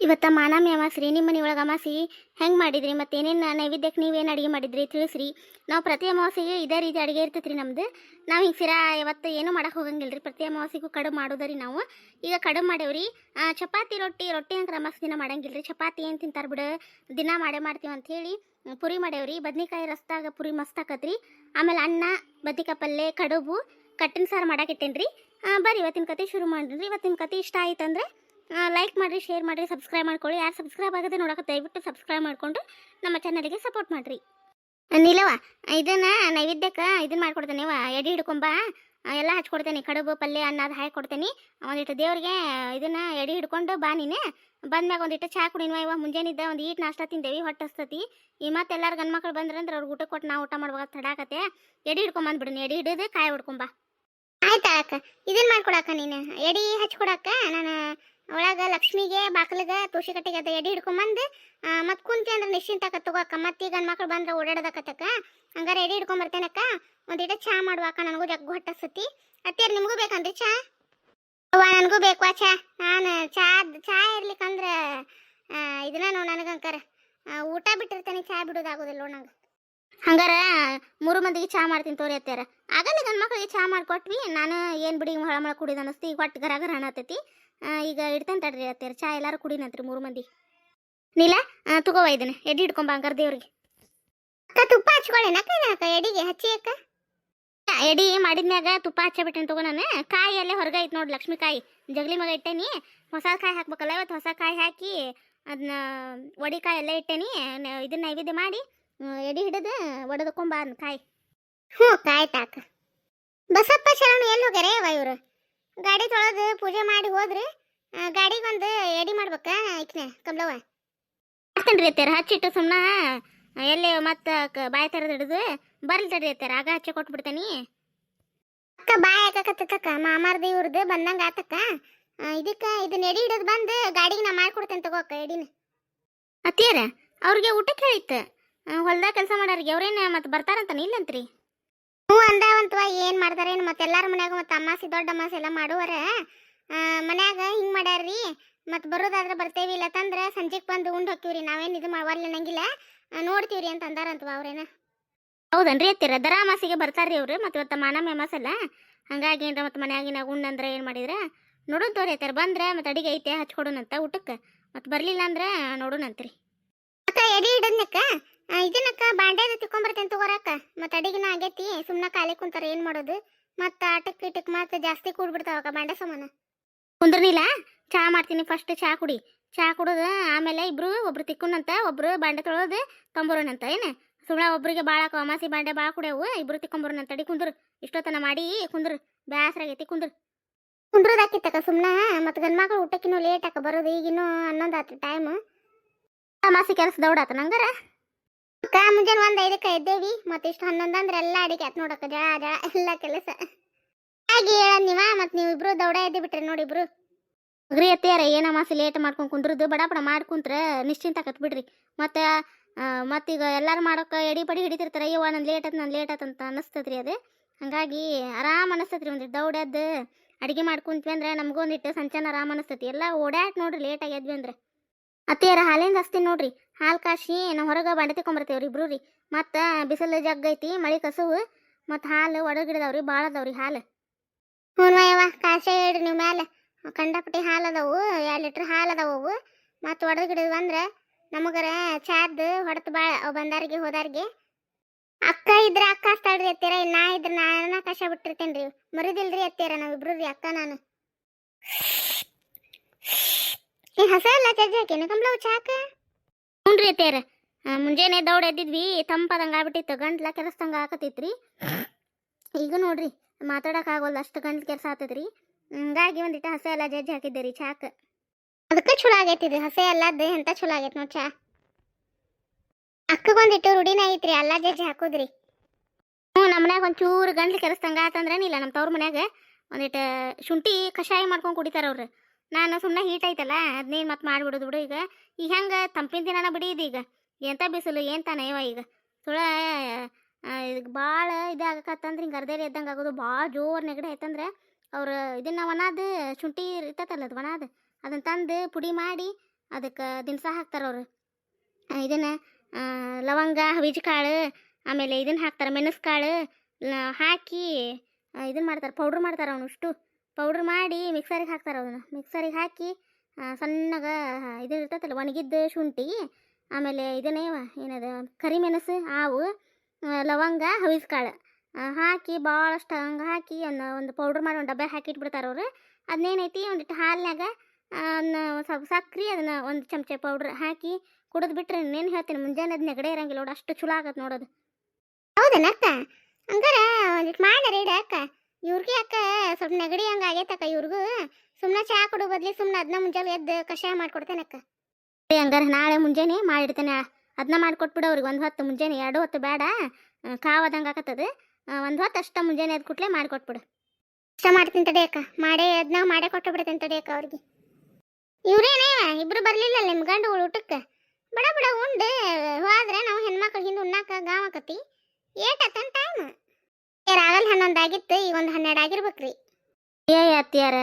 ಇವತ್ತ ಮಾನಮಿ ಅಮಾಸ್ರಿ ನಿಮ್ಮ ಮನೆ ಒಳಗೆ ಅಮಾಸಿ ಹೆಂಗೆ ಮಾಡಿದ್ರಿ ಮತ್ತೆ ಏನೇನು ನೈವೇದ್ಯಕ್ಕೆ ನೀವೇನು ಅಡುಗೆ ಮಾಡಿದ್ರಿ ತಿಳಿಸ್ರಿ. ನಾವು ಪ್ರತಿ ಅಮಾವಾಸ್ಯೆಗೆ ಇದೇ ರೀತಿ ಅಡುಗೆ ಇರ್ತೈತ್ರಿ ನಮ್ದು. ನಾವು ಹಿಂಗೆ ಸಿರಾ ಇವತ್ತು ಏನೂ ಮಾಡಕ್ಕೆ ಹೋಗಂಗಿಲ್ಲ ರೀ ಪ್ರತಿ ಅಮಾವಾಸ್ಯೆಗೂ ಕಡುಬು ಮಾಡೋದ್ರಿ ನಾವು. ಈಗ ಕಡುಬು ಮಾಡೇವ್ರಿ. ಚಪಾತಿ ರೊಟ್ಟಿ ರೊಟ್ಟಿ ಅಂತ ಅಮಾಸಿ ದಿನ ಮಾಡಂಗಿಲ್ಲ ರೀ ಚಪಾತಿ ಏನು ತಿಂತಾರೆ ಬಿಡು. ದಿನ ಮಾಡೇ ಮಾಡ್ತೀವಿ ಹ್ಮ್, ಪುರಿ ಮಾಡೇವ್ರಿ. ಬದ್ನಿಕಾಯಿ ರಸ್ತಾಗ ಪುರಿ ಮಸ್ತ್ ಆಕತ್ರಿ. ಆಮೇಲೆ ಅನ್ನ ಬದ್ನಿಕಾಯಿ ಪಲ್ಯ ಕಡುಬು ಕಟ್ಟಿನ ಸಾರು ಮಾಡಾಕಿಟ್ಟೇನ್ರಿ ಬರ್ರಿ ಇವತ್ತಿನ ಕತೆ ಶುರು ಮಾಡಿರಿ. ಇವತ್ತಿನ ಕತೆ ಇಷ್ಟ ಆಯ್ತಂದ್ರೆ ಲೈಕ್ ಮಾಡಿರಿ ಶೇರ್ ಮಾಡಿರಿ ಸಬ್ಸ್ಕ್ರೈಬ್ ಮಾಡ್ಕೊಳ್ಳಿ. ಯಾರು ಸಬ್ಸ್ಕ್ರೈಬ್ ಆಗದೆ ನೋಡಕ್ಕೆ ದಯವಿಟ್ಟು ಸಬ್ಸ್ಕ್ರೈಬ್ ಮಾಡಿಕೊಂಡು ನಮ್ಮ ಚಾನಲ್ಗೆ ಸಪೋರ್ಟ್ ಮಾಡಿರಿ. ನೀಲವ ಇದನ್ನ ನೈವೇದ್ಯಕ್ಕೆ ಇದನ್ನ ಮಾಡ್ಕೊಡ್ತೇನೆ ಎಡಿ ಹಿಡ್ಕೊಂಬ. ಎಲ್ಲ ಹಚ್ಕೊಡ್ತೇನೆ. ಕಡುಬು, ಪಲ್ಯ, ಅನ್ನ ಅದು ಹಾಕಿ ಕೊಡ್ತೇನೆ. ಒಂದಿಟ್ಟು ದೇವ್ರಿಗೆ ಇದನ್ನ ಎಡಿ ಹಿಡ್ಕೊಂಡು ಬಾ ನೀನೆ. ಬಂದ್ಮ್ಯಾಗ ಒಂದಿಟ್ಟು ಚಾ ಕುಡಿನ್ವ ಇವ. ಮುಂಜಾನಿದ್ದ ಒಂದು ಈಟ್ ನಾಷ್ಟ ತಿಂದೇವಿ, ಹೊಟ್ಟೆ ಹಸ್ತತಿ. ಈ ಮತ್ತೆ ಎಲ್ಲಾರು ಗಂಡು ಮಕ್ಳು ಬಂದ್ರಂದ್ರೆ ಅವ್ರಿಗೆ ಊಟ ಕೊಟ್ಟು ನಾವು ಊಟ ಮಾಡ್ಬೇಕು ತಡಾಕತ್ತೆ ಎಡಿ ಹಿಡ್ಕೊಂಬಂದ್ಬಿಡಿನಿ ಎಡಿ ಹಿಡಿದು ಕಾಯಿ ಹೊಡ್ಕೊಂಬ. ಆಯ್ತಾ ಅಕ್ಕ ಇದನ್ನ ಮಾಡ್ಕೊಡಕ್ಕ ನೀನು. ಎಡಿ ಹಚ್ಕೊಡಕ್ಕ ನಾನು ಒಳಗ ಲಕ್ಷ್ಮಿಗೆ ಬಾಕ್ಲಿಗೆ ತುಳಸಿ ಕಟ್ಟಿಗೆ ಅದು ಎಡಿ ಹಿಡ್ಕೊಂಬಂದು ಮತ್ತೆ ಕುಂತಿ ಅಂದ್ರೆ ನಿಶ್ಚಿಂತ ತಗೋಕ್ಕ ಮತ್ತೆ ಈಗ ಮಕ್ಳು ಬಂದ್ರೆ ಓಡಾಡೋದಕ್ಕತ್ತಕ್ಕ ಹಂಗಾರೆ ಎಡಿ ಹಿಡ್ಕೊಂಡ್ ಬರ್ತೇನಕ್ಕ ಒಂದಿಟ ಚಾ ಮಾಡುವಕ್ಕ ನನಗೂ ಜಗ್ಗು ಹೊಟ್ಟಸತಿ ಅತ್ತಿಯರ್ ನಿಮಗೂ ಬೇಕಂದ್ರಿ ಚಾ? ಅವ್ವ ನನಗೂ ಬೇಕು ಚಾ. ನಾನು ಚಾ ಚಾ ಇರ್ಲಿಕ್ಕಂದ್ರೆ ಆ, ಇದನ್ನ ನೋಡು ನನಗಂಕರ. ಆ, ಊಟ ಬಿಟ್ಟಿರ್ತೇನೆ ಚಾ ಬಿಡೋದಾಗೋದಿಲ್ಲ ನೋಡ್ ನಂಗೆ. ಹಂಗಾರ ಮೂರು ಮಂದಿಗೆ ಚಾ ಮಾಡ್ತೀನಿ ತೋರಿ ಅತ್ತಾರ ಆಗಲ್ಲ ನನ್ನ ಮಕ್ಕಳಿಗೆ ಚಾ ಮಾಡ್ಕೊಟ್ವಿ, ನಾನು ಏನು ಬಿಡಿ ಹೊಳಮಳ ಕುಡಿದ ಅನಸ್ತಿ ಈಗ ಒಟ್ಟು ಗರ ಗರ ಅನ್ನತೈತಿ. ಈಗ ಇಡ್ತೇನೆ ತಡ್ರಿ ಅತ್ತಾರ ಚಾ ಎಲ್ಲಾರು ಕುಡಿನಂತ್ರಿ ಮೂರು ಮಂದಿ. ನೀಲ ತಗೋವ ಇದನ್ನ, ಎಡಿ ಹಿಡ್ಕೊಂಬ ಹಂಗಾರ ದೇವ್ರಿಗೆ. ಅಕ್ಕ, ತುಪ್ಪ ಹಚ್ಕೊಳ್ಳೇನಕ್ಕ ಅಕ್ಕ, ಎಡಿಗೆ ಹಚ್ಚಿ ಅಕ್ಕ. ಎಡಿ ಮಾಡಿದ್ಮ್ಯಾಗ ತುಪ್ಪ ಹಚ್ಚಬಿಟ್ಟೇನೆ ತಗೋ ನಾನು. ಕಾಯಿ ಅಲ್ಲೇ ಹೊರಗೆ ಐತೆ ನೋಡಿ ಲಕ್ಷ್ಮಿ ಕಾಯಿ. ಜಗಲಿ ಮಗ ಇಟ್ಟೇನಿ ಹೊಸ ಕಾಯಿ ಹಾಕ್ಬೇಕಲ್ಲ ಇವತ್ತು ಹೊಸ ಕಾಯಿ ಹಾಕಿ ಅದನ್ನ ಒಡಿಕಾಯಿ ಎಲ್ಲ ಇಟ್ಟೇನಿ ಇದನ್ನ ನೈವೇದ್ಯ ಮಾಡಿ ಎಡಿ ಹಿಡಿದು ಒಡೆದಕೊಂಬ ಅದ್ನ ಕಾಯಿ. ಹ್ಞೂ, ಕಾಯಿ ತಾಕ ಬಸಪ್ಪ ಶರಣ ಎಲ್ಲಿ ಹೋಗ್ಯಾರೆ ಅವ ಇವರು? ಗಾಡಿ ತೊಳೆದು ಪೂಜೆ ಮಾಡಿ ಹೋದ್ರಿ. ಗಾಡಿಗೆ ಗಾಡಿಗೊಂದು ಎಡಿ ಮಾಡ್ಬೇಕಾ ಐಕ್ನೆ ಕಮಲವ್ವ? ಹಾಕ್ತೇನೆ ರೀ ಅತ್ಯಾರ ಹಚ್ಚಿಟ್ಟು ಸುಮ್ಮನ ಎಲ್ಲಿ ಮತ್ತೆ ಬಾಯಿ ತೆರೆದು ಹಿಡಿದು ಬರ್ಲಿ ತಡ್ರಿ ಅತ್ಯಾರ ಆಗ ಹಚ್ಚಿ ಕೊಟ್ಬಿಡ್ತೇನಿ ಅಕ್ಕ, ಬಾಯಿ ಹಾಕಕತ್ತಕ್ಕ ಮಾಮಾರ್ದ ಇವ್ರದ್ದು ಬಂದಂಗೆ ಆತಕ್ಕ. ಇದಕ್ಕೆ ಇದನ್ನ ಎಡಿ ಹಿಡಿದು ಬಂದು ಗಾಡಿಗೆ ನಾ ಮಾಡ್ಕೊಡ್ತೇನೆ ತಗೋ ಅಕ್ಕ, ಎಡಿನ. ಅತ್ತಿಯರ, ಅವ್ರಿಗೆ ಊಟಕ್ಕೆ ಹೇಳಿತ್ತು ಹೊಲ್ದಾಗ ಕೆಲಸ ಮಾಡೋರಿಗೆ ಅವ್ರೇನು ಮತ್ತೆ ಬರ್ತಾರಂತಾನೆ ಇಲ್ಲಂತ್ರಿ ಹ್ಞೂ ಅಂದಾವಂತವ ಏನು ಮಾಡ್ತಾರೇನು ಮತ್ತೆ ಎಲ್ಲರ ಮನ್ಯಾಗ ಮತ್ತೆ ಅಮ್ಮಾಸಿ ದೊಡ್ಡ ಅಮಾಸಿ ಎಲ್ಲ ಮಾಡುವರ. ಮನ್ಯಾಗ ಹಿಂಗೆ ಮಾಡ್ಯಾರ್ರಿ ಮತ್ತೆ ಬರೋದಾದ್ರೆ ಬರ್ತೇವಿ ಇಲ್ಲ ತಂದ್ರೆ ಸಂಜೆಗೆ ಬಂದು ಉಂಡು ಹೋಗ್ತೀವ್ರಿ ನಾವೇನು ಇದು ಮಾಡವಲ್ಲ ಆ, ನೋಡ್ತೀವ್ರಿ ಅಂತ ಅಂದಾರಂತವ ಅವ್ರೇನ. ಹೌದನ್ರಿ ಅತ್ತಿರ ದರ ಅಮಾಸಿಗೆ ಬರ್ತಾರ್ರಿ ಅವ್ರು ಮತ್ತೆ ಇವತ್ತು ಮಾನಮ್ಮ ಅಮಾಸಲ್ಲ ಹಂಗಾಗಿ ಏನ್ರ ಮತ್ತೆ ಮನ್ಯಾಗಿನ ಉಣ್ಣಂದ್ರೆ ಏನು ಮಾಡಿದ್ರ ನೋಡೋಣ ತೋರಿ ಅತ್ತಾರ ಬಂದ್ರೆ ಮತ್ತೆ ಅಡಿಗೆ ಐತೆ ಹಚ್ಕೊಡೋಣಂತ ಊಟಕ್ಕೆ ಮತ್ತೆ ಬರಲಿಲ್ಲ ಅಂದ್ರೆ ನೋಡೋಣಂತ್ರಿ ಎಡಿ ಇಡದ್ನಕ್ಕ? ಇದನ್ನಕ್ಕ ಬಾಂಡ್ಯಾದ ತಿಕ್ಕೊಂಬರ್ತೇನೆ ತಗೋರಕ್ಕ ಮತ್ತೆ ಅಡಿಗಿನ ಆಗೈತಿ ಸುಮ್ಮನೆ ಖಾಲಿ ಕುಂತಾರ ಏನು ಮಾಡೋದು? ಮತ್ತೆ ಆಟಕ್ಕೆ ಇಟಕ್ಕೆ ಮತ್ತೆ ಜಾಸ್ತಿ ಕೂಡ್ಬಿಡ್ತಾವಕ್ಕ ಬಾಂಡೆ ಸಮಾನ. ಕುಂದ್ರನಿಲ್ಲ? ಚಾ ಮಾಡ್ತೀನಿ ಫಸ್ಟ್ ಚಾ ಕುಡಿ. ಚಾ ಕುಡಿದು, ಆಮೇಲೆ ಇಬ್ರು ಒಬ್ರು ತಿಕ್ಕೊಂಡಂತ ಒಬ್ರು ಬಾಂಡೆ ತೊಳೋದು ತೊಂಬರೋಣಂತ, ಏನು? ಸುಮ್ಮನೆ ಒಬ್ರಿಗೆ ಭಾಳ ಅಮಾಸಿ ಬಾಂಡೆ ಭಾಳ ಕುಡಿಯವು, ಇಬ್ರು ತಿಕ್ಕೊಂಬರೋಣಂತ. ಅಡಿ ಕುಂದ್ರು, ಇಷ್ಟೊತ್ತನ ಮಾಡಿ ಕುಂದ್ರು, ಬ್ಯಾಸರ ಆಗೈತಿ ಕುಂದ್ರು. ಕುಂದ್ರದಾಕಿತ್ತಕ್ಕ ಸುಮ್ಮನೆ ಮತ್ತೆ ಗಂಡ್ಮಕ್ಳು ಊಟಕ್ಕಿನ್ನೂ ಲೇಟ್ ಆಕ ಬರೋದು, ಈಗಿನ್ನೂ ಹನ್ನೊಂದು ಆತು ಟೈಮ್ ಅಮಾಸಿ ಕೆಲಸ ದೌಡಾತ ನಂಗಾರ. ಮುಂಜಾನೆ ಒಂದ್ ಐದಕ್ಕ ಎದ್ದೇವಿ, ಮತ್ತೆ ಇಷ್ಟ ಹನ್ನೊಂದು ಅಂದ್ರೆ ಎಲ್ಲ ಅಡಿಗೆ ಆತ್ ನೋಡಕ್ಕ ಜಳ ಜಳ, ಎಲ್ಲ ಕೆಲಸ. ಹಾಗೆ ಹೇಳದ್ ನೀವ ಮತ್ ನೀವು ಇಬ್ರು ದೌಡ ಎದ್ದು ಬಿಟ್ರಿ ನೋಡಿ ಇಬ್ರು. ಅಗ್ರಿ ಅತ್ತಿಯಾರ ಏನ ಮಾಸಿ ಲೇಟ್ ಮಾಡ್ಕೊಂಡು ಕುಂದ್ರುದು, ಬಡ ಬಡ ಮಾಡ್ಕೊಂತ್ರ ನಿಶ್ಚಿಂತ ಕತ್ ಬಿಡ್ರಿ. ಮತ್ತೆ ಮತ್ತೀಗ ಎಲ್ಲಾರು ಮಾಡೋಕೆ ಎಡಿ ಪಡಿ ಹಿಡಿತಿರ್ತಾರ, ಅಯ್ಯೋ ನನ್ ಲೇಟ್ ಆತ್ ನನ್ ಲೇಟ್ ಆತ್ ಅಂತ ಅನಸ್ತದ್ರಿ ಅದು. ಹಂಗಾಗಿ ಆರಾಮ್ ಅನಸ್ತತ್ರಿ ಒಂದಿಟ್ಟು ದೌಡದ್ದು ಅಡಿಗೆ ಮಾಡ್ಕೊಂತ್ವಿ ಅಂದ್ರೆ ನಮಗೂ ಒಂದಿಟ್ಟು ಸಂಚಾನ ಆರಾಮ್ ಅನಸ್ತತಿ ಎಲ್ಲಾ ಓಡಾಟ್ ನೋಡ್ರಿ ಲೇಟ್ ಎದ್ವಿ ಅಂದ್ರೆ. ಅತ್ತಿಯಾರ ಹಾಲಿಂದ ಹಸ್ತೀನಿ ನೋಡ್ರಿ. ಹಾಲು ಕಾಶಿ, ನಾವು ಹೊರಗೆ ಬಾಂಡೆ ರೀ ಇಬ್ರು ರೀ ಮತ್ತು ಬಿಸಿಲು ಜಗ್ ಐತಿ, ಮಳೆ ಕಸುವು. ಮತ್ತು ಹಾಲು ಒಡಗಿಡದವ್ರಿ ಭಾಳ ಅದಾವ್ರಿ ಹಾಲು. ಯವ್ವ ಕಾಸೆ ಹೇಳ್ರಿ ನೀವು ಮ್ಯಾಲೆ. ಕಂಡಪಟ್ಟಿ ಹಾಲು ಅದಾವು, ಎರಡು ಲೀಟ್ರ್ ಹಾಲು ಅದಾವು ಅವು ಮತ್ತು ಒಡಗಿಡದು ಅಂದ್ರೆ ನಮಗರ ಚಾದ್ ಹೊಡೆತು ಭಾಳ ಬಂದಾರಿಗೆ ಹೋದಾರಿಗೆ. ಅಕ್ಕ ಇದ್ರೆ ಅಕ್ಕ ಹಸ್ತಾಳ್ರಿ ಎತ್ತೀರ ನಾ ಇದ್ರೆ ನಾನ ಕಷ್ಟ ಬಿಟ್ಟಿರ್ತೇನೆ ರೀ. ಮರಿದಿಲ್ರಿ ಎತ್ತೀರ ನಾವಿಬ್ರು ರೀ ಅಕ್ಕ ನಾನು. ಈ ಹಸ ಎಲ್ಲ ಜಜ್ಜಿ ಹಾಕೇನು ಕಂಬ್ಲವು ಚಾಕ ಹ್ಞೂ ರೀ ಅತ್ತೀರ ಮುಂಜಾನೆ ದೌಡ್ ಎದ್ದಿದ್ವಿ, ತಂಪದಂಗೆ ಆಗ್ಬಿಟ್ಟಿತ್ತು, ಗಂಟ್ಲ ಕೆರಸ್ದಂಗ ಆಕತಿತ್ರಿ ಈಗ ನೋಡ್ರಿ, ಮಾತಾಡಕ್ ಆಗೋಲ್ಲ ಅಷ್ಟು ಗಂಟ್ಲು ಕೆಲಸ ಆತದ್ರಿ. ಹಂಗಾಗಿ ಒಂದಿಟ್ಟು ಹಸೆ ಎಲ್ಲ ಜಜ್ಜಿ ಹಾಕಿದ್ದೆ ರೀ ಚಾಕ್. ಅದಕ್ಕೆ ಚಲೋ ಆಗೈತಿ ಇದು ಹಸೆ ದೇಹ ಎಂತ ಚಲೋ ಆಗೈತಿ ನೋಡ್ ಚಾ. ಅಕ್ಕಗೊಂದಿಟ್ಟು ರುಡಿನ ಐತ್ರಿ, ಎಲ್ಲ ಜಜ್ಜಿ ಹಾಕೋದ್ರಿ. ಹ್ಞೂ, ನಮ್ಮ ಮನ್ಯಾಗ ಒಂಚೂರು ಗಂಟ್ಲು ಆತಂದ್ರೆ ಆತಂದ್ರೇನಿಲ್ಲ ನಮ್ಮ ತವ್ರ ಮನ್ಯಾಗ ಒಂದಿಟ್ಟು ಶುಂಠಿ ಕಷಾಯ ಮಾಡ್ಕೊಂಡು ಕುಡಿತಾರ ಅವ್ರು. ನಾನು ಸುಮ್ಮನೆ ಹೀಟ್ ಐತಲ್ಲ ಅದನ್ನೇನು ಮತ್ತೆ ಮಾಡಿಬಿಡೋದು ಬಿಡು ಈಗ. ಈಗ ಹೆಂಗೆ ತಂಪಿನ ದಿನನ ಬಿಡಿ ಇದು ಈಗ ಎಂತ ಬಿಸಿಲು, ಏನು ತಾನೇ ಈಗ. ಸುಳ ಇದಕ್ಕೆ ಭಾಳ ಇದಾಗಕತ್ತಂದ್ರೆ ಹಿಂಗೆ ಅರ್ಧೇರಿ ಎದ್ದಂಗೆ ಆಗೋದು. ಭಾಳ ಜೋರು ನೆಗಡಿ ಆಯ್ತಂದ್ರೆ ಅವ್ರು ಇದನ್ನು ಒಣದು ಶುಂಠಿ ಇರ್ತೈತಲ್ಲ ಅದು ಒಣದು ಅದನ್ನು ತಂದು ಪುಡಿ ಮಾಡಿ ಅದಕ್ಕೆ ದಿನಸ ಹಾಕ್ತಾರೆ ಅವರು. ಇದನ್ನು ಲವಂಗ ಕಾಳು ಆಮೇಲೆ ಇದನ್ನು ಹಾಕ್ತಾರೆ ಮೆಣಸು ಕಾಳು ಹಾಕಿ ಇದನ್ನು ಮಾಡ್ತಾರೆ, ಪೌಡ್ರ್ ಮಾಡ್ತಾರೆ ಅವನಷ್ಟು ಪೌಡ್ರ್ ಮಾಡಿ ಮಿಕ್ಸರಿಗೆ ಹಾಕ್ತಾರೆ ಅದನ್ನು ಮಿಕ್ಸರಿಗೆ ಹಾಕಿ ಸಣ್ಣಗೆ ಇದು ಇರ್ತೈತಲ್ಲ, ಒಣಗಿದ್ದ ಶುಂಠಿ, ಆಮೇಲೆ ಇದನ್ನೇ ಏನದು, ಕರಿಮೆಣಸು ಆವು ಲವಂಗ ಹವಿಸ್ಕಾಳು ಹಾಕಿ ಭಾಳಷ್ಟು ಹಂಗೆ ಹಾಕಿ ಒಂದು ಒಂದು ಪೌಡ್ರ್ ಮಾಡಿ ಒಂದು ಡಬ್ಬೆ ಹಾಕಿ ಇಟ್ಬಿಡ್ತಾರೆ ಅವರು. ಅದನ್ನೇನೈತಿ ಒಂದಿಟ್ಟು ಹಾಲಿನಾಗ ಸ್ವಲ್ಪ ಸಕ್ರೆ, ಅದನ್ನು ಒಂದು ಚಮಚ ಪೌಡ್ರ್ ಹಾಕಿ ಕುಡಿದು ಬಿಟ್ರೆ ಇನ್ನೇನು ಹೇಳ್ತೀನಿ, ಮುಂಜಾನೆ ಅದು ನೆಗಡೆ ಇರಂಗಿಲ್ಲ ನೋಡಿ, ಅಷ್ಟು ಚಲೋ ಆಗತ್ತೆ ನೋಡೋದು ಹೌದೇನಕ್ಕ ಹಂಗಾರೆ ಒಂದಿಟ್ಟು ಮಾಡಿ ರೀಡಿ ಅಕ್ಕ. ಇವ್ರಿಗೆ ಅಕ್ಕ ಸ್ವಲ್ಪ ನೆಗಡಿ ಹಂಗೆ ಆಗೈತಕ್ಕ ಇವ್ರಿಗೂ. ಸುಮ್ಮನೆ ಚಹಾ ಕೊಡು ಬದ್ಲಿ ಸುಮ್ಮನೆ ಅದನ್ನ ಮುಂಜಾನೆ ಎದ್ದು ಕಷಾಯ ಮಾಡ್ಕೊಡ್ತೇನೆ ಅಕ್ಕ. ಹಂಗಾರೆ ನಾಳೆ ಮುಂಜಾನೆ ಮಾಡಿಡ್ತೇನೆ. ಅದನ್ನ ಮಾಡ್ಕೊಟ್ಬಿಡು ಅವ್ರಿಗೆ ಒಂದು ಹೊತ್ತು ಮುಂಜಾನೆ ಎರಡು ಹೊತ್ತು ಬೇಡ. ಕಾವಾದಂಗೆ ಆಕತ್ತದ. ಒಂದು ಹೊತ್ತು ಅಷ್ಟ ಮುಂಜಾನೆ ಎದ್ದು ಕುಟ್ಲೆ ಮಾಡ್ಕೊಟ್ಬಿಡು. ಇಷ್ಟ ಮಾಡ್ತೀನಿ ತಡಿ ಅಕ್ಕ. ಮಾಡೇ ಅದನ್ನ ಮಾಡೇ ಕೊಟ್ಟು ಬಿಡ್ತೇನೆ ತಡಿ ಅಕ್ಕ ಅವ್ರಿಗೆ. ಇವ್ರೇನೇ? ಇಬ್ರು ಬರಲಿಲ್ಲ ನಿಮ್ಮ ಗಂಡು ಊಟಕ್ಕೆ? ಬಡ ಬಡ ಉಂಡು. ಹೋದ್ರೆ ನಾವು ಹೆಣ್ಮಕ್ಳು ಹಿಂದೆ ಉಣ್ಣಾಕ ಗಾವಕತಿ ಏಟತ್ತನ್ ಹನ್ನೊಂದು ಆಗಿತ್ತು ಈಗ ಒಂದು ಹನ್ನೆರಡು ಆಗಿರ್ಬೇಕ್ರಿ. ಏ ಅತ್ತಿಯಾರ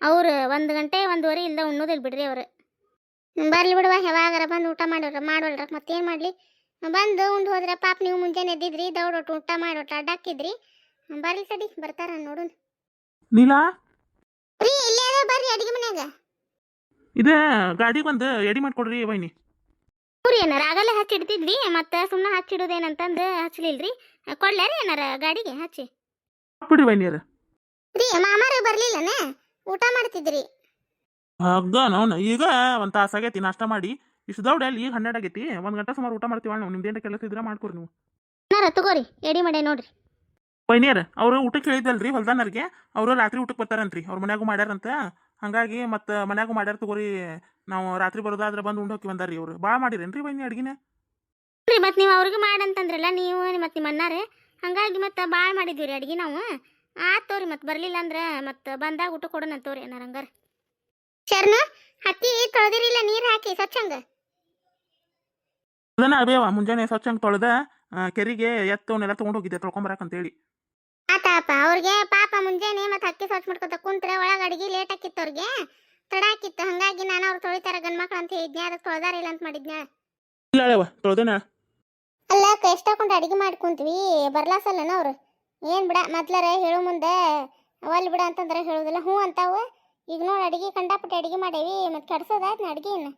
ಅವ್ರು ಒಂದು ಗಂಟೆ ಒಂದುವರೆ ಇಲ್ದ ಉಣ್ಣೋದಿಲ್ಲ ಬಿಡ್ರಿ ಅವ್ರು. ಬರ್ಲಿ ಬಿಡುವ ಯಾವಾಗಾರ ಬಂದು ಊಟ ಮಾಡೋರ ಮಾಡೋಲ್ರ ಮತ್ತೇನು ಮಾಡಲಿ? ಬಂದು ಉಂಡು ಹೋದ್ರೆ ಪಾಪ ನೀವು ಮುಂಜಾನೆ ಎದ್ದಿದ್ರಿ ದೌಡೊಟ್ಟು ಊಟ ಮಾಡೋಟ ಅಡ್ಡಾಕಿದ್ರಿ ಬರ್ಲಿ ಸಡಿ ಬರ್ತಾರ ನೋಡೋಣ ನೀಲಾ? ರೀ ಇಲ್ಲೇ ಅದ ಬರ್ರಿ ಅಡಿಗೆ ಮನ್ಯಾಗ. ಇದ ಗಾಡಿಗೆ ಒಂದು ಎಡಿ ಮಾಡ್ಕೊಡ್ರಿ ವೈನಿ. ಅವ್ರಿ ಏನಾರ ಆಗಲೇ ಹಚ್ಚಿಡ್ತಿದ್ವಿ ಮತ್ತೆ ಸುಮ್ಮನೆ ಹಚ್ಚಿಡೋದೇನಂತಂದು ಹಚ್ಚಲಿಲ್ರಿ ಕೊಡ್ಲಾರಿ ಏನಾರ ಗಾಡಿಗೆ ಹಚ್ಚಿ? ಬಿಡ್ರಿ ವೈನಿಯರ. ರೀ ಮಾಮಾರ ಬರ್ಲಿಲ್ಲನ? ಊಟ ಮಾಡ್ತಿದ್ರಿ? ಹಗ್ಗ ನಾವು ಈಗ ಒಂದು ತಾಸ ಆಗೈತಿ ನಾಷ್ಟ ಮಾಡಿ. ಇಷ್ಟು ದೌಡ ಅಲ್ಲಿ ಈಗ ಹನ್ನೆರಡು ಆಗೈತಿ. ಒಂದು ಗಂಟೆ ಸುಮಾರು ಊಟ ಮಾಡ್ತೀವಿ ನಾವು. ನಿಮ್ದೇನು ಕೆಲಸ ಇದ್ರೆ ಮಾಡ್ಕೊರಿ ನೀವು. ತಗೋರಿ. ಎಡಿ ಮಡೆ ನೋಡ್ರಿ. ವೈನಿಯರ್ ಅವರು ಊಟಕ್ಕೆ ಹೇಳಿದ್ದಲ್ರಿ ಹೊಲ್ದಾನರ್ಗೆ. ಅವರು ರಾತ್ರಿ ಊಟಕ್ಕೆ ಬರ್ತಾರಂತ್ರಿ. ಅವ್ರ ಮನ್ಯಾಗೂ ಮಾಡ್ಯಾರಂತ. ಹಂಗಾಗಿ ಮತ್ತೆ ಮನ್ಯಾಗೂ ಮಾಡ್ಯಾರ ತಗೋರಿ. ನಾವು ರಾತ್ರಿ ಬರೋದಾದ್ರೆ ಬಂದು ಉಂಡು ಹೋಗಿ ಬಂದಾರಿ ಅವ್ರು ಭಾಳ ಮಾಡಿರೇನ್ರಿ ವೈನಿ ಅಡ್ಗಿನ? ರೀ ಮತ್ತೆ ನೀವು ಅವ್ರಿಗೆ ಮಾಡಂತಂದ್ರಲ್ಲ ನೀವು ಮತ್ತೆ ನಿಮ್ಮ ಅಣ್ಣಾರೆ. ಹಂಗಾಗಿ ಮತ್ತೆ ಭಾಳ ಮಾಡಿದ್ವಿ ರೀ ಅಡ್ಗೆ ನಾವು. ಆತ್ ತೋರಿ ಮತ್ತೆ ಬರಲಿಲ್ಲ ಅಂದ್ರೆ ಮತ್ತೆ ಬಂದಾಗ ಊಟ ಕೊಡೋಣ ತೋರಿ ಏನಾರ ಹಂಗಾರ. ಶರ್ನು ಹತ್ತಿ ತೊಳೆದಿರಿಲ್ಲ ನೀರು ಹಾಕಿ ಸ್ವಚ್ಛಂಗ ಅದನ್ನ ಮುಂಜಾನೆ ಸ್ವಚ್ಛಂಗ ತೊಳೆದ ಕೆರಿಗೆ ಎತ್ತವನ್ನೆಲ್ಲ ತೊಗೊಂಡು ಹೋಗಿದ್ದೆ ತೊಳ್ಕೊಂಬರಕಂತೇಳಿ ಆತಾಪ ಅವ್ರಿಗೆ ಪಾಪ ಮುಂಜಾನೆ ಮತ್ತೆ ಹಕ್ಕಿ ಸ್ವಚ್ಛ ಮಾಡ್ಕೊತ ಕುಂತ್ರೆ ಒಳಗೆ ಅಡಿಗೆ ಲೇಟ್ ಆಕಿತ್ತು ಅವ್ರಿಗೆ. ತಡ ಆಕಿತ್ತು ಹಂಗಾಗಿ ನಾನು ಅವ್ರು ತೊಳಿತಾರ ಗಂಡ್ಮಕ್ಳು ಅಂತ ಹೇಳಿದ್ನೆ ಅದಕ್ಕೆ ತೊಳೆದಾರಿಲ್ಲ ಅಂತ ಮಾಡಿದ್ನೆ ಇಲ್ಲ ತೊಳೆದೇನ. ಅಲ್ಲ ಎಷ್ಟಾಕೊಂಡು ಅಡಿಗೆ ಮಾಡ್ಕೊಂತೀವಿ ಬರ್ಲಾಸಲ್ಲನ ಅವ್ರು? ಏನು ಬಿಡ ಮೊದ್ಲರ ಹೇಳು ಮುಂದೆ. ಒಲ್ ಬಿಡ ಅಂತಂದ್ರೆ ಹೇಳೋದಿಲ್ಲ. ಹ್ಞೂ ಅಂತಾವು. ಈಗ ನೋಡಿ ಅಡಿಗೆ ಕಂಡಾಪಟ್ಟೆ ಅಡಿಗೆ ಮಾಡೇವಿ, ಮತ್ತು ಕೆಡ್ಸೋದಾಯ್ತು ಅಡಿಗೆ ಇನ್ನು.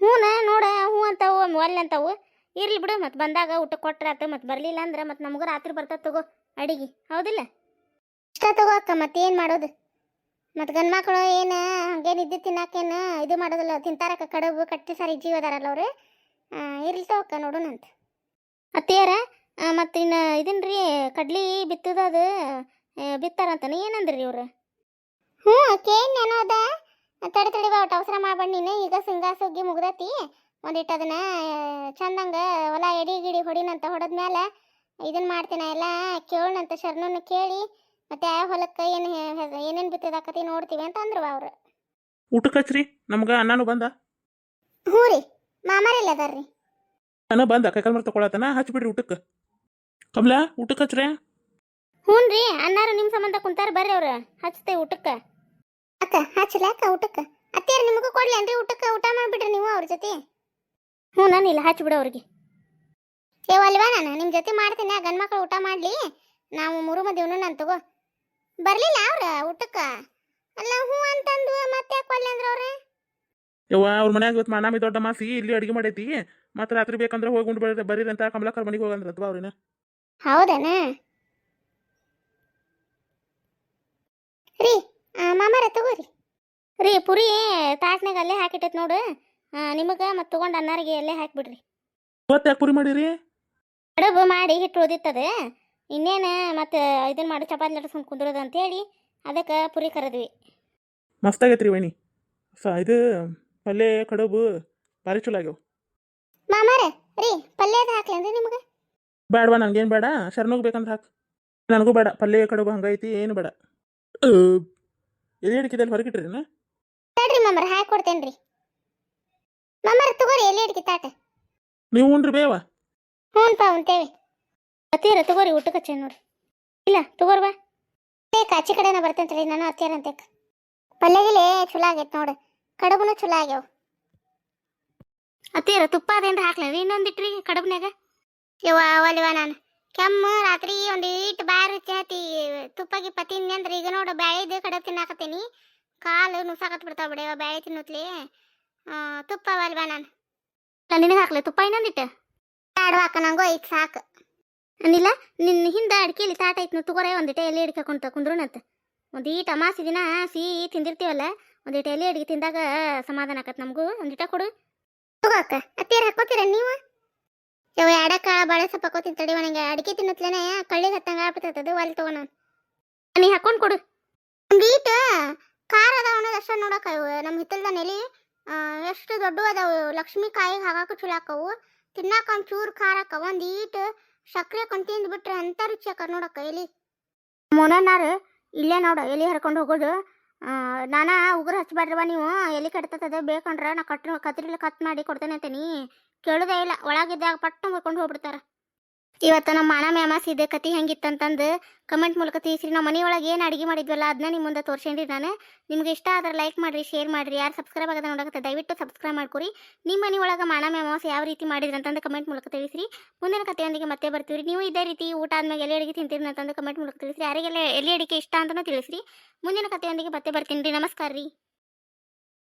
ಹ್ಞೂನ, ನೋಡ, ಹ್ಞೂ ಅಂತಾವು ಒಲ್ ಅಂತಾವು. ಇರ್ಲಿ ಬಿಡು, ಮತ್ತು ಬಂದಾಗ ಊಟ ಕೊಟ್ರಾತು ಮತ್ತು ಬರಲಿಲ್ಲ ಅಂದ್ರೆ ಮತ್ತು ನಮಗೂ ರಾತ್ರಿ ಬರ್ತದೆ ತಗೋ ಅಡಿಗೆ. ಹೌದಿಲ್ಲ? ಇಷ್ಟ ತಗೋ ಅಕ್ಕ ಮತ್ತೇನು ಏನು ಮಾಡೋದು? ಮತ್ತು ಗಂಡ್ಮಕ್ಳು ಏನು, ಹಂಗೇನು ಇದ್ದು ತಿನ್ನಕ್ಕೇನು ಇದು ಮಾಡೋದಿಲ್ಲ. ತಿಂತಾರಕ್ಕ, ಕಡುಬು, ಕಟ್ಟಿ ಸಾರಿ ಜೀವ ಅದಾರಲ್ಲ ಅವರು. ಇರ್ಲಿ ತಗೋಕ್ಕ ನೋಡೋಣಂತ. ಅತ್ತೆಯರ ಮತ್ತು ಇನ್ನು ಇದನ್ರಿ ಕಡ್ಲಿ ಬಿತ್ತದ ಅದು ಬಿತ್ತಾರಂತಾನೆ ಏನಂದ್ರಿ ಇವ್ರು? ಹ್ಞೂ ಕೇಳ್ ಅದ. ತಡಿ ತಡಿ ಬಾ ಅವಸರ ಅವಸರ ನೀನು ಈಗ ಸಿಂಗಾ ಸುಗ್ಗಿ ಮುಗ್ದತಿ. ಒಂದಿಟ್ಟು ಅದನ್ನ ಚಂದಂಗ ಹೊಲ ಎಡಿ ಗಿಡಿ ಹೊಡಿನಂತ ಹೊಡೆದ್ಮೇಲೆ ಇದನ್ ಮಾಡ್ತೀನಿ ಎಲ್ಲ ಕೇಳೋಣಂತ ಶರಣನ ಕೇಳಿ ಮತ್ತೆ ಯಾವ ಹೊಲಕ್ಕೆ ಏನು ಏನೇನು ಬಿತ್ತದಾಕತಿ ನೋಡ್ತೀವಿ ಅಂತ ಅಂದ್ರು ಅವ್ರು. ಊಟಕ್ಕೆ ಹಚ್ರಿ ನಮ್ಗೆ ಅಣ್ಣನೂ ಬಂದ? ಹ್ಞೂ ರೀ ಮಾಮಾರಿಲ್ಲ ಅದಾರ್ರಿ. ಅಣ್ಣ ಬಂದ ಕೈಕಾಲು ಮರ ತಗೊಳತನ ಹಚ್ಬಿಡ್ರಿ ಊಟಕ್ಕೆ. ಕಮಲ ಊಟಕ್ಕೆ ಹಚ್ರೆ ಹ್ಞೂ ರೀ ಅನ್ನಾರು ನಿಮ್ಮ ಸಂಬಂಧ ಕುಂತಾರ ಬರ್ರಿ ಅವ್ರು ಹಚ್ತೆ ಊಟಕ್ಕೆ. ಅಕ್ಕ ಹಚ್ಚಲ ಅಕ್ಕ ಊಟಕ್ಕೆ? ಅತ್ತೆಯರು ನಿಮಗೂ ಕೊಡ್ಲೇನ್ರಿ ಊಟಕ್ಕೆ? ಊಟ ಮಾಡಿಬಿಡ್ರಿ ನೀವು ಅವ್ರ ಜೊತೆ. ಹ್ಞೂ ನಾನು ಇಲ್ಲ ಹಚ್ಬಿಡು ಅವ್ರಿಗೆ. ಏ ಅಲ್ವಾ ನಾನು ನಿಮ್ಮ ಜೊತೆ ಮಾಡ್ತೀನಿ ಆ ಗಂಡು ಮಕ್ಳು ಊಟ ಮಾಡಲಿ. ನಾವು ಮೂರು ಮದುವೆ ನಾನು ತಗೋ. ಬರಲಿಲ್ಲ ಅವ್ರ ಊಟಕ್ಕೆ? ಅಲ್ಲ ಹ್ಞೂ ಅಂತಂದು ಮತ್ತೆ ಯಾಕೆ ಕೊಡ್ಲಿ ಅಂದ್ರೆ ಅವ್ರೆ? ಯವ್ವ ಅವ್ರ ಮನ್ಯಾಗ ಇವತ್ತು ಮಾನಾಮಿ ದೊಡ್ಡ ಮಾಸಿ ಇಲ್ಲಿ ಅಡುಗೆ ಮಾಡೈತಿ. ಮತ್ತೆ ರಾತ್ರಿ ಬೇಕಂದ್ರೆ ಹೋಗಿ ಉಂಡು ಬರ್ರಿ ಬರೀರಿ ಅಂತ ಕಮಲಾಕರ್ ಮನೆಗೆ ಹೋಗಂದ್ರತ್ವ ಅವ್ರಿನ ಹೌದನ? ರೀ ಮಾಮಾರ ತಗೋರಿ. ರೀ ಪುರಿ ತಾಟ್ನಾಗ ಅಲ್ಲೇ ಹಾಕಿಟ್ಟೈತ್ ನೋಡು. ನಿಮಗೆ ಮತ್ತೆ ತೊಗೊಂಡು ಅನ್ನಾರಿಗೆ ಅಲ್ಲೇ ಹಾಕಿಬಿಡ್ರಿ. ಇವತ್ತು ಯಾಕೆ ಪುರಿ ಮಾಡಿರಿ? ಕಡುಬು ಮಾಡಿ ಹಿಟ್ಟು ಉಳಿದಿತ್ತದ. ಇನ್ನೇನು ಮತ್ತು ಇದನ್ನ ಮಾಡಿ ಚಪಾತಿ ಲಟ್ಸ್ಕೊಂಡು ಕುಂದ್ರೋದು ಅಂತೇಳಿ ಅದಕ್ಕೆ ಪುರಿ ಕರೆದ್ವಿ. ಮಸ್ತಾಗೈತ್ರಿ ವೇಣಿ. ಸೊ ಇದು ಪಲ್ಯ ಕಡುಬು ಭಾರಿ ಚಲೋ ಆಗ್ಯಾವ. ಮಾಮಾರ ರೀ ಪಲ್ಯದ ಹಾಕ್ಲೇನ್ರಿ ನಿಮಗೆ? ಬೇಡವಾ ನನಗೇನು ಬೇಡ ಶರಣಗೆ ಬೇಕಂದ್ರೆ ಹಾಕು. ನನಗೂ ಬೇಡ ಪಲ್ಯ ಕಡುಬು ಹಂಗೈತಿ ಏನು ಬೇಡ. ಎಲ್ಲಿ ಹಿಡ್ಕಿದಲ್ಲಿ ಹೊರಗಿಟ್ರಿ ತಡ್ರಿ ಮಾಮರ ಹಾಕಿ ಕೊಡ್ತೇನೆ ರೀ. ಮಾಮಾರ ತಗೋರಿ ಎಲ್ಲಿ ಹಿಡ್ಕಿ ತಾಟ. ನೀವು ಉಣ್ರಿ ಬೇವ. ಪಾ ಉಂತೇವೆ ಅತ್ತೀರ ತಗೋರಿ ಊಟಕ್ಕೆ ಹಚ್ಚಿ ನೋಡ್ರಿ. ಇಲ್ಲ ತಗೋರ್ವಾ ಏ ಕಾಚಿ ಕಡೆನ ಬರ್ತೇನೆ ನಾನು ಅತ್ತೀರ ಅಂತೇಕ. ಪಲ್ಯಗಿಲೆ ಚಲೋ ಆಗೈತೆ ನೋಡು. ಕಡುಬುನು ಚಲೋ ಆಗ್ಯಾವ. ಅತ್ತೀರ ತುಪ್ಪ ಅದೇನ್ರ ಹಾಕ್ಲೇನ್ರಿ ಇನ್ನೊಂದಿಟ್ರಿ ಕಡಬ್ನ್ಯಾಗ? ಯವ್ವ ಒಲ್ವ ನಾನು. ಕೆಮ್ಮು ರಾತ್ರಿ ಒಂದು ಇಟ್ ಬಾರಿ ರುಚಿ ಆತಿ ತುಪ್ಪ ಗಿಪ್ಪ ತಿನ್ನಿ ಅಂದ್ರೆ ಈಗ ನೋಡು ಬ್ಯಾಳಿದು ಕಡಬು ತಿನ್ನಾಕತ್ತೀನಿ. ಕಾಲು ನುಸಾಕತ್ ಬಿಡ್ತಾವ ಬಿಡವ ಬ್ಯಾಳಿ ತಿನ್ನುತ್ಲಿ. ತುಪ್ಪ ಅಲ್ವಾ ನಾನು. ನಿನಗೆ ಹಾಕ್ಲೆ ತುಪ್ಪ ಇನ್ನೊಂದಿಟ್ಟು ಎರಡು ಹಾಕ ಐತ್ ಸಾಕು. ಅಂದಿಲ್ಲ ನಿನ್ನ ಹಿಂದೆ ಅಡ್ಕೆಲಿ ತಾಟ ಐತ್ನು ತಗೋರೆ ಒಂದಿಟ ಎಲ್ಲಿ ಹಿಡ್ಕೊಂತ ಕುಂದ್ರುನಂತ ಒಂದು ಈಟ್ ಅಮಾಸಿ ದಿನ ಸಿಹಿ ತಿಂದಿರ್ತೀವಲ್ಲ? ಒಂದಿಟ ಎಲೆ ಅಡಿಗೆ ತಿಂದಾಗ ಸಮಾಧಾನ ಆಕತ್ ನಮಗೂ. ಒಂದಿಟ ಕೊಡು. ತಗೋಕ ಅತ್ತೀರ ಹಾಕೋತೀರ ನೀವು? ಯಾವ ಎಡಕ್ಕ ಬಾಳೆ ಸೊಪ್ಪು ಹಾಕೋತೀನಿ ತಡಿ ನನಗೆ ಅಡಿಕೆ ತಿನ್ನತ್ಲೇನೆ ಕಳ್ಳಿಗೆ ಹತ್ತಂಗ ಆಗ್ಬಿಟ್ಟದ ಅಲ್ಲಿ ತಗೋ ನಾನು. ನೀ ಹಾಕೊಂಡು ಕೊಡು. ಬೀಟ್ ಖಾರ ಅದಾವ ಅನ್ನೋದು ಅಷ್ಟ ನೋಡಕ್ಕ ನಮ್ಮ ಹಿತ್ತಲ್ದ ನೆಲಿ ಎಷ್ಟು ದೊಡ್ಡ ಅದಾವು. ಲಕ್ಷ್ಮಿ ಕಾಯಿಗೆ ಹಾಕಾಕ ಚಲೋ ಆಕವು ತಿನ್ನಾಕ ಒಂಚೂರು ಖಾರ ಆಕವ ಈಟ್ ಸಕ್ಕರೆ ಕೊಂಡು ತಿಂದು ಬಿಟ್ರೆ ಅಂತ ರುಚಿ ಹಾಕ ನೋಡಕ್ಕ ಎಲಿ. ಮೊನನಾರು ಇಲ್ಲೇ ನೋಡು. ಎಲಿ ಹರ್ಕೊಂಡು ಹೋಗೋದು. ನಾನ ಉಗುರು ಹಚ್ಚಬಾರ್ದವ ನೀವು. ಎಲ್ಲಿ ಕಟ್ತದ ಬೇಕಂದ್ರೆ ನಾ ಕಟ್ ಕತ್ರಿಲಿ ಕಟ್ ಮಾಡಿ ಕೊಡ್ತೇನೆ ಅಂತೀನಿ ಕೇಳೋದೇ ಇಲ್ಲ. ಒಳಗಿದ್ದಾಗ ಪಟ್ಟು ಮುರ್ಕೊಂಡು ಹೋಗ್ಬಿಡ್ತಾರ. ಇವತ್ತು ನಮ್ಮ ಮಾಣ ಮ್ಯಾಮಾಸ್ ಇದೆ ಕತಿ ಹೆಂಗಿತ್ತಂತಂದು ಕಮೆಂಟ್ ಮೂಲಕ ತಿಳಿಸ್ರಿ. ನಮ್ಮ ಮನೆಯೊಳಗೆ ಏನು ಅಡುಗೆ ಮಾಡಿದ್ವಲ್ಲ ಅದನ್ನ ನಿಮ್ಮ ಮುಂದೆ ತೋರ್ಸೇನ್ರಿ ನಾನು. ನಿಮ್ಗೆ ಇಷ್ಟ ಆದ್ರೆ ಲೈಕ್ ಮಾಡಿರಿ ಶೇರ್ ಮಾಡಿರಿ. ಯಾರು ಸಬ್ಸ್ಕ್ರೈಬ್ ಆಗದ ನೋಡಕತ್ತೆ, ದಯವಿಟ್ಟು ಸಬ್ಸ್ಕ್ರೈಬ್ ಮಾಡ್ಕೊರಿ. ನಿಮ್ಮ ಮನೆಯೊಳಗೆ ಮಾಣ ಮ್ಯಾಮಾಸ್ ಯಾವ ರೀತಿ ಮಾಡಿದ್ರಿ ಅಂತಂದು ಕಮೆಂಟ್ ಮೂಲಕ ತಿಳಿಸ್ರಿ. ಮುಂದಿನ ಕಥೆಯೊಂದಿಗೆ ಮತ್ತೆ ಬರ್ತೀವಿ ನೀವು ಇದೇ ರೀತಿ ಊಟ ಆದ್ಮೇಲೆ ಎಲೆ ಅಡಿಗೆ ತಿಂತೀರಿ ಅಂತಂದು ಕಮೆಂಟ್ ಮೂಲಕ ತಿಳಿಸ್ರಿ. ಯಾರಿಗೆಲ್ಲ ಎಲೆ ಅಡಿಕೆ ಇಷ್ಟ ಅಂತಲೂ ತಿಳಿಸ್ರಿ. ಮುಂದಿನ ಕಥೆಯೊಂದಿಗೆ ಮತ್ತೆ ಬರ್ತೀನಿ ರೀ. ನಮಸ್ಕಾರ ರೀ.